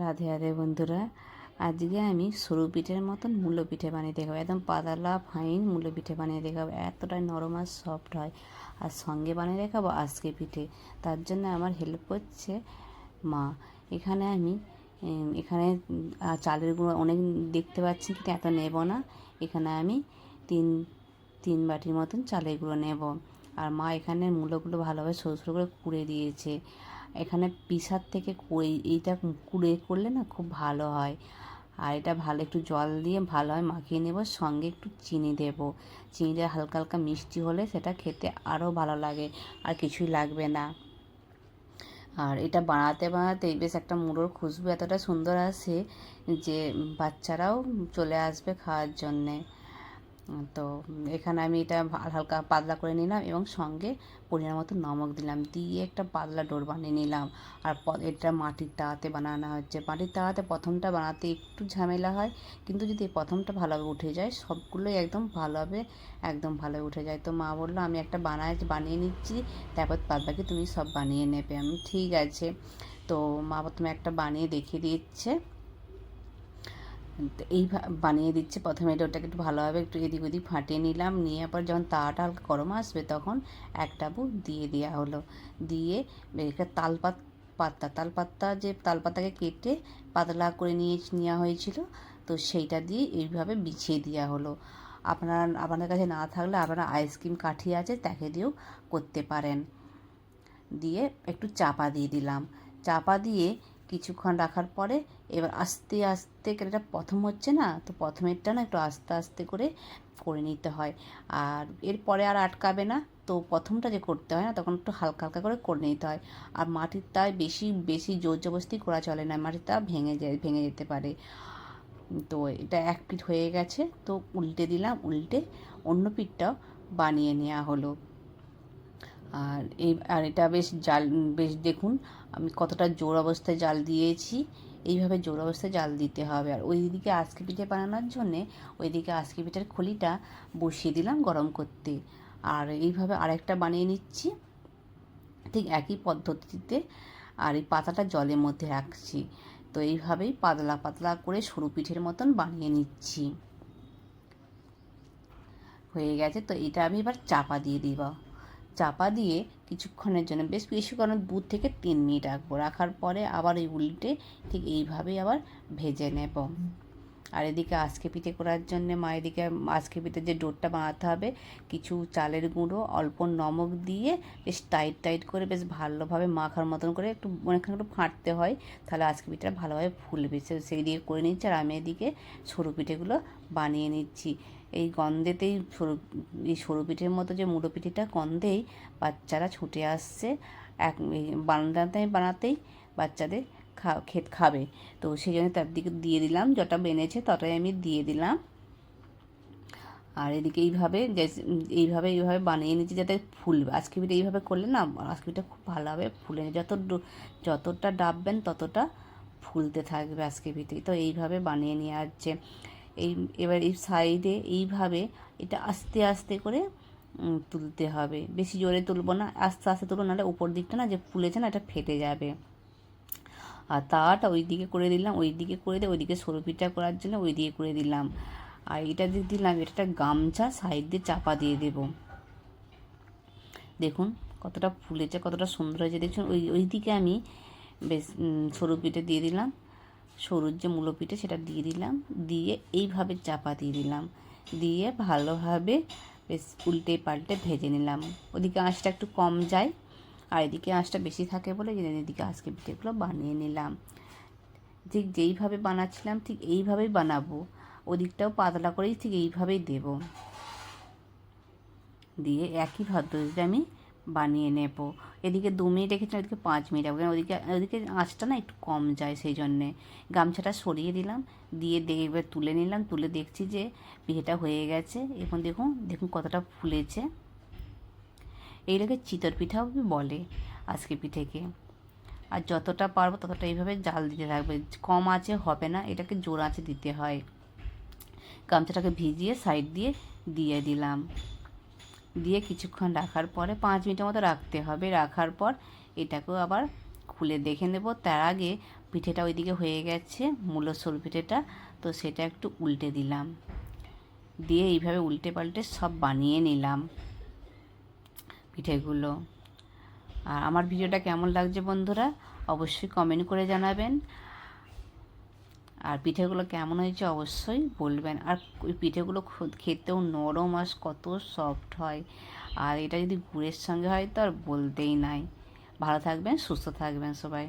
রাধে রাধে বন্ধুরা। আজকে আমি সরু পিঠের মতন মূলো পিঠে বানিয়ে দেখাবো। একদম পাতলা ফাইন মূলো পিঠে বানিয়ে দেখাবো। এতটাই নরম আর সফট হয়। আর সঙ্গে বানিয়ে দেখাবো আজকে পিঠে। তার জন্য আমার হেল্প করছে মা। এখানে আমি এখানে চালের গুঁড়ো অনেক দেখতে পাচ্ছি, কিন্তু এত নেব না। এখানে আমি তিন তিন বাটির মতন চালের গুঁড়ো নেব। আর মা এখানে মূলোগুলো ভালোভাবে সরু সরু করে কুড়ে দিয়েছে। এখানে পিসার থেকে এইটা কুড়ে করলে না খুব ভালো হয়। আর এটা ভালো, একটু জল দিয়ে ভালো হয়, মাখিয়ে নেব, সঙ্গে একটু চিনি দেব। চিনিটা হালকা হালকা মিষ্টি হলে সেটা খেতে আরও ভালো লাগে, আর কিছুই লাগবে না। আর এটা বানাতে বানাতে বেশ একটা মুড়োর খুশবু এতটা সুন্দর আসে যে বাচ্চারাও চলে আসবে খাওয়ার জন্যে। তো এখানে আমি এটা হালকা পাতলা করে নিলাম এবং সঙ্গে পরিমাণ মতো নমক দিলাম। দিয়ে একটা পাতলা ডোর বানিয়ে নিলাম। আর এটা মাটির তাওয়াতে বানানো হচ্ছে। মাটির তাওয়াতে প্রথমটা বানাতে একটু ঝামেলা হয়, কিন্তু যদি প্রথমটা ভালোভাবে উঠে যায়, সবগুলোই একদম ভালোভাবে একদম ভালোভাবে উঠে যায়। তো মা বলল, আমি একটা বানায় বানিয়ে নিচ্ছি, তারপর বাকি তুমি সব বানিয়ে নেবে। আমি, ঠিক আছে। তো মা প্রথমে একটা বানিয়ে দেখিয়ে দিচ্ছে। তো এই বানিয়ে দিচ্ছে। প্রথমে এটা ওটাকে একটু ভালোভাবে একটু এদিক ওদিক ফাটিয়ে নিলাম। নিয়ে পর যখন তাওয়াটা হালকা গরম আসবে তখন এক টাবু দিয়ে দেওয়া হলো। দিয়ে একটা তালপাত, পাতা, তালপাতা যে তালপাতাকে কেটে পাতলা করে নিয়ে নেওয়া হয়েছিল, তো সেইটা দিয়ে এইভাবে বিছিয়ে দেওয়া হলো। আপনারা, আপনাদের কাছে না থাকলে আপনারা আইসক্রিম কাঠি আছে তাকে দিয়েও করতে পারেন। দিয়ে একটু চাপা দিয়ে দিলাম। চাপা দিয়ে কিছুক্ষণ রাখার পরে এবার আস্তে আস্তে এটা প্রথম হচ্ছে না, তো প্রথমেরটা না একটু আস্তে আস্তে করে করে নিতে হয়। আর এরপরে আর আটকাবে না, তো প্রথমটা যে করতে হয় না তখন একটু হালকা হালকা করে করে নিতে হয়। আর মাটির তায় বেশি বেশি জোর জবস্তি করা চলে না, মাটির তা ভেঙে যায়, ভেঙে যেতে পারে। তো এটা এক পিঠ হয়ে গেছে, তো উল্টে দিলাম, উল্টে অন্য পিঠটাও বানিয়ে নেওয়া হলো। আর এই, আর এটা বেশ জাল, বেশ দেখুন, আমি কতটা জোর অবস্থায় জাল দিয়েছি। এইভাবে জোর অবস্থায় জাল দিতে হবে। আর ওই দিকে আজকে পিঠে বানানোর জন্যে ওইদিকে আজকে পিঠের খলিটা বসিয়ে দিলাম গরম করতে। আর এইভাবে আরেকটা বানিয়ে নিচ্ছি। ঠিক একই পদ্ধতিতে আর এই পাতাটা জলের মধ্যে রাখছি। তো এইভাবেই পাতলা পাতলা করে সরু পিঠের মতন বানিয়ে নিচ্ছি। হয়ে গেছে। তো এটা আমি এবার চাপা দিয়ে দিব। চাপা দিয়ে কিছুক্ষণের জন্য বেশ কিছুক্ষণ দুধ থেকে তিন মিনিট রাখব। রাখার পরে আবার এই উল্টে ঠিক এইভাবেই আবার ভেজে নেব। আর এদিকে আজকে পিঠে করার জন্য মা এদিকে, আজকে পিঠে যে ডোরটা বানাতে হবে, কিছু চালের গুঁড়ো, অল্প নমক দিয়ে বেশ টাইট টাইট করে বেশ ভালোভাবে মাখার মতন করে একটু অনেকখানি একটু ফাঁটতে হয়, তাহলে আজকে পিঠেটা ভালোভাবে ফুলবে। সেই দিকে করে নিচ্ছি আর আমি এদিকে সরু পিঠেগুলো বানিয়ে নিচ্ছি। এই গন্ধেতেই সরু, এই সরু পিঠের মতো যে মুড়ো পিঠেটা গন্ধেই বাচ্চারা ছুটে আসছে। এক বানাতে বানাতেই বাচ্চাদের খা খেত খাবে। তো সেই জন্য তার দিকে দিয়ে দিলাম, যটা বেনেছে তটাই আমি দিয়ে দিলাম। আর এদিকে এইভাবে এইভাবে এইভাবে বানিয়ে নিচ্ছি যাতে ফুলবে আজকে পিঠে এইভাবে করলে না, আজকে পিঠে খুব ভালোভাবে ফুলে যত যতটা ডাববেন ততটা ফুলতে থাকবে আজকে পিঠে তো এইভাবে বানিয়ে নিয়ে আসছে। এই, এবার এই সাইডে এইভাবে এটা আস্তে আস্তে করে তুলতে হবে। বেশি জোরে তুলবো না, আস্তে আস্তে তুলবো, নাহলে উপর দিকটা না যে ফুলেছে না, এটা ফেটে যাবে। আর তাওয়াটা ওই দিকে করে দিলাম ওই দিকে করে দিয়ে ওইদিকে সরু পিঠা করার জন্য ওই দিকে করে দিলাম। আর এটা দিয়ে দিলাম, এটা গামছা, সাইড দিয়ে চাপা দিয়ে দেব। দেখুন কতটা ফুলেছে, কতটা সুন্দর হয়েছে। দেখছেন ওই ওই দিকে আমি বেশ সরু পিঠে দিয়ে দিলাম। সরুর যে মূলো পিঠে সেটা দিয়ে দিলাম, দিয়ে এইভাবে চাপা দিয়ে দিলাম। দিয়ে ভালোভাবে বেশ উল্টে পাল্টে ভেজে নিলাম। ওদিকে আঁচটা একটু কম যায় আর এদিকে আঁচটা বেশি থাকে বলে এদিকে আজকে পিঠেগুলো বানিয়ে নিলাম। ঠিক যেইভাবে বানাচ্ছিলাম, ঠিক এইভাবেই বানাবো। ওদিকটাও পাতলা করেই ঠিক এইভাবেই দেব। দিয়ে একই পদ্ধতিতে আমি বানিয়ে নেব। এদিকে দু মিনিট রেখেছিলাম ওদিকে পাঁচ মিনিট রাখব ওদিকে ওদিকে আঁচটা না একটু কম যায় সেই জন্যে। গামছাটা সরিয়ে দিলাম, দিয়ে দেখে এবার তুলে নিলাম। তুলে দেখছি যে পিঠেটা হয়ে গেছে। এখন দেখুন দেখুন কতটা ফুলেছে। এইটাকে চিতর পিঠাও বলে আজকে পিঠেকে। আর যতটা পারব ততটা এইভাবে জাল দিতে থাকবে। কম আছে হবে না, এটাকে জোর আঁচে দিতে হয়। গামছাটাকে ভিজিয়ে সাইড দিয়ে দিয়ে দিলাম। দিয়ে কিছুক্ষণ রাখার পরে পাঁচ মিনিটের মতো রাখতে হবে। রাখার পর এটাকেও আবার খুলে দেখে নেব। তার আগে পিঠেটা ওইদিকে হয়ে গেছে মূলো সরু পিঠেটা। তো সেটা একটু উল্টে দিলাম। দিয়ে এইভাবে উল্টে পাল্টে সব বানিয়ে নিলাম। পিঠেগুলো। আর আমার ভিডিওটা কেমন লাগছে বন্ধুরা, অবশ্যই কমেন্ট করে জানাবেন। আর পিঠেগুলো কেমন হয়েছে অবশ্যই বলবেন। আর ওই পিঠেগুলো খেতেও নরম আর কত সফট হয়। আর এটা যদি গুড়ের সঙ্গে হয় তো আর বলতেই নাই। ভালো থাকবেন, সুস্থ থাকবেন সবাই।